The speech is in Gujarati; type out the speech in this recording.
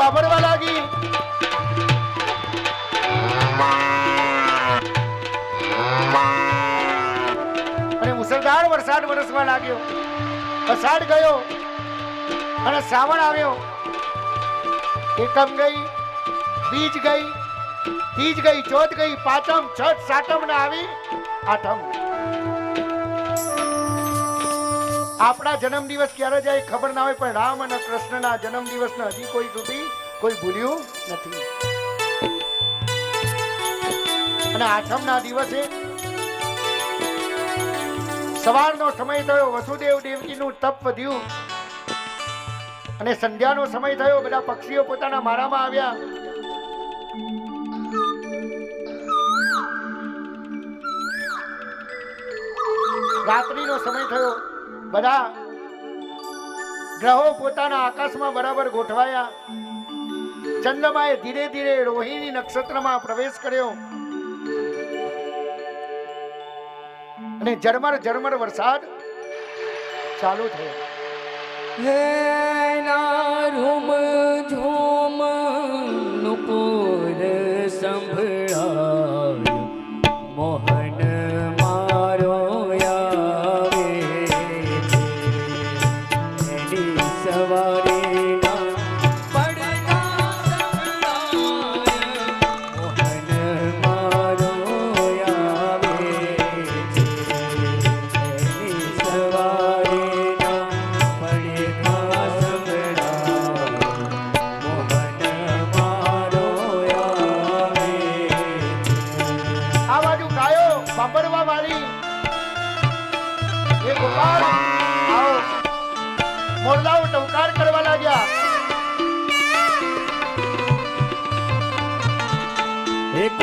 બાબરવા લાગી. અને મુસળધાર વરસાદ વરસવા લાગ્યો. વરસાદ ગયો અને શ્રાવણ આવ્યો. એકમ ગઈ, બીજ ગઈ ત્રીજ ગઈ ચોથ ગઈ, પાંચમ, છઠ, સાતમ ને આવી આઠમ. આપણા જન્મ દિવસ ક્યારે જાય ખબર ના હોય, પણ રામ અને કૃષ્ણના જન્મ દિવસને હજી કોઈ સુધી કોઈ ભૂલ્યું નથી. અને આઠમના દિવસે સવારનો સમય થયો, વસુદેવ દેવકીનું તપ વધ્યું. અને સંધ્યાનો સમય થયો, બધા પક્ષીઓ પોતાના માળામાં આવ્યા. રાત્રિનો સમય થયો. બધા ગ્રહો પોતાના આકાશમાં બરાબર ગોઠવાયા. ચંદ્રમાએ ધીરે ધીરે રોહિણી નક્ષત્રમાં પ્રવેશ કર્યો. અને ઝરમર ઝરમર વરસાદ ચાલુ થયો. હે નારુમ સવારે મોરલાઓ ટંકાર કરવા લાગ્યા. એક